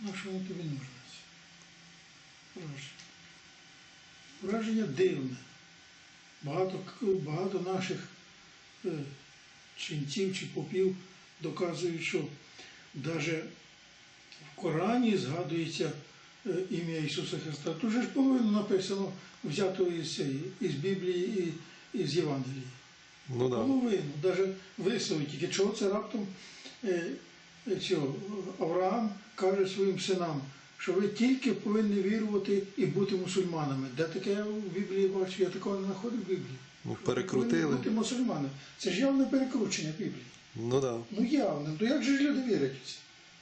На що воно тобі нужно? Враження. Враження дивне. Багато, багато наших е, ченців чи попів доказують, що навіть в Корані згадується е, ім'я Ісуса Христа. Тут же ж половину написано взято із, із Біблії і із Євангелії. Ну так. Половину, навіть висловить, тільки чого це раптом е, цього, Авраам каже своїм синам, що ви тільки повинні вірувати і бути мусульманами. Де таке я в Біблії бачу, я такого не знаходив в Біблії. Ну, перекрутили. бути мусульманами. Це ж явне перекручення Біблії. Ну так. Ну явне. То як же ж люди вірять в це?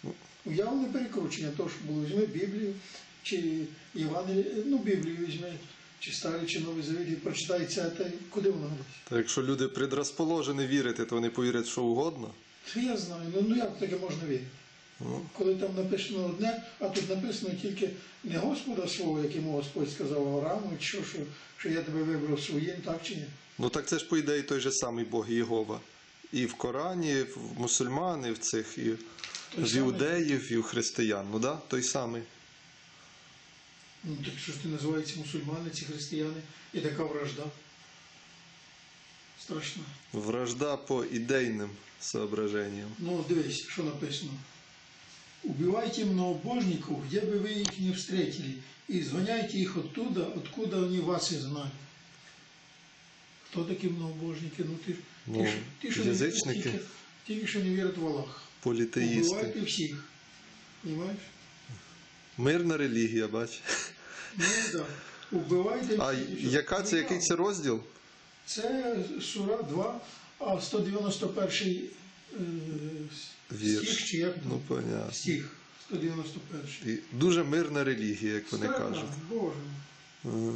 Ну. Явне перекручення, того, що було візьми Біблію, чи Євангеліє, ну Біблію візьми, чи старий, чи новий завіт, і прочитай це, та куди воно? Та якщо люди предрозположені вірити, то вони повірять що угодно. Це я знаю, ну, ну як таке можна вірити? Ну, Коли там написано одне, а тут написано тільки не Господа свого, як йому Господь сказав Аврааму, що, що, що я тебе вибрав своїм, так чи ні? ну так це ж по ідеї той же самий Бог Єгова. І в Корані, і в мусульман, і в цих, і Той в іудеїв, і в християн. Ну да, той самий. Ну так що ж ти називається мусульмани, ці християни, і така вражда. Страшна. Вражда по ідейним соображенням. Ну, дивись, що написано. Убивайте многобожников, где бы вы их не встретили, и изгоняйте их оттуда, откуда они вас изгнали. Хто такі многобожники? Ну, ти, Ну, ти, ж- ти що не- тільки, тільки що не вірять в Аллах. Політеїсти. Убивайте всіх. Понимаєш? Мирна релігія, бач. Ну, да. Убивайте А яка це, який це розділ? Це Сура 2, а 191 е, стих, чи як Ну, понятно. Стих 191. І дуже мирна релігія, як вони кажуть. Боже. Ага.